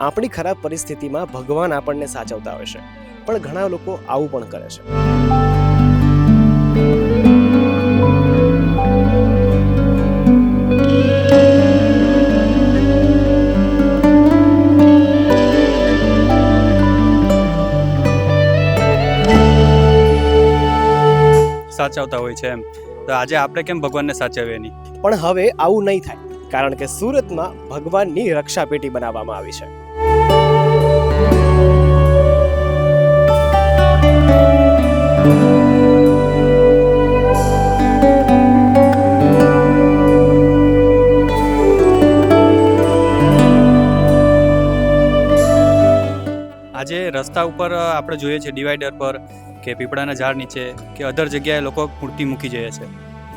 આપણી ખરાબ પરિસ્થિતિમાં ભગવાન આપણને સાચવતા હોય છે. પણ ઘણા લોકો આવું પણ કરે છે. સાચવતા હોય છે એમ. તો આજે આપણે કેમ ભગવાનને સાચવીએ નહીં? પણ હવે આવું નહીં થાય કારણ કે સુરતમાં ભગવાનની રક્ષા પેટી બનાવવામાં આવી છે. આજે રસ્તા ઉપર આપણે જોઈએ છે ડિવાઈડર પર કે પીપળાના ઝાડ નીચે કે અધર જગ્યાએ લોકો મૂર્તિ મૂકી જાય છે.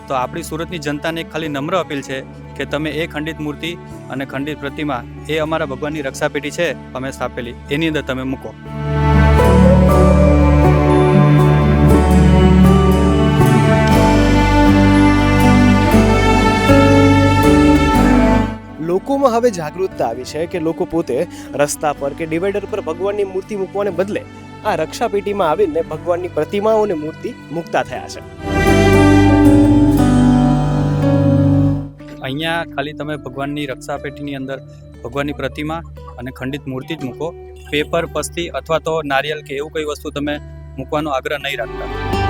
તો આપણી સુરતની જનતાને ખાલી નમ્ર અપીલ છે કે તમે એ ખંડિત મૂર્તિ અને ખંડિત પ્રતિમા એ અમારા ભગવાનની રક્ષાપેટી છે, અમે સ્થાપેલી. એની અંદર તમે મૂકો. લોકોમાં હવે જાગૃતતા આવી છે કે લોકો પોતે રસ્તા પર કે ડિવાઈડર પર ભગવાનની મૂર્તિ મૂકવાને બદલે આ રક્ષાપેટીમાં આવીને ભગવાનની પ્રતિમાઓ મૂર્તિ મૂકતા થયા છે. અહીંયા ખાલી તમે ભગવાનની રક્ષાપેટીની અંદર ભગવાનની પ્રતિમા અને ખંડિત મૂર્તિ જ મૂકો. પેપર, પસ્તી અથવા તો નારિયેલ કે એવું કઈ વસ્તુ તમે મૂકવાનો આગ્રહ નહીં રાખતા.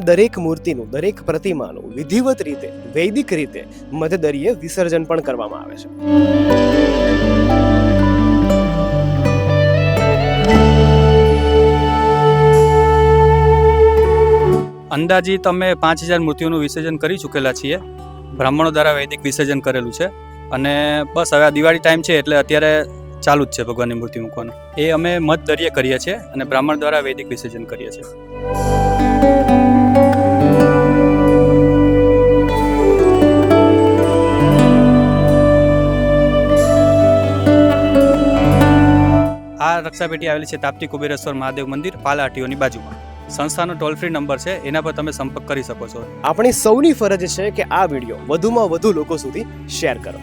આ દરેક મૂર્તિનું, દરેક પ્રતિમાનું વિધિવત રીતે, વૈદિક રીતે મધદરીએ વિસર્જન પણ કરવામાં આવે છે. અંદાજી તમે પાંચ હજાર મૂર્તિઓનું વિસર્જન કરી ચૂકેલા છીએ. બ્રાહ્મણો દ્વારા વૈદિક વિસર્જન કરેલું છે. અને બસ હવે આ દિવાળી ટાઈમ છે એટલે અત્યારે ચાલુ જ છે ભગવાનની મૂર્તિ મૂકવાનું. એ અમે મધ દરિયે કરીએ છીએ અને બ્રાહ્મણ દ્વારા વૈદિક વિસર્જન કરીએ છીએ. રક્ષાપેટી આવેલી છે તાપ્તી કુબેરેશ્વર મહાદેવ મંદિર પાલાટીઓની બાજુમાં. સંસ્થાનો ટોલ ફ્રી નંબર છે, એના પર તમે સંપર્ક કરી શકો છો. આપણી સૌની ફરજ છે કે આ વીડિયો વધુમાં વધુ લોકો સુધી શેર કરો.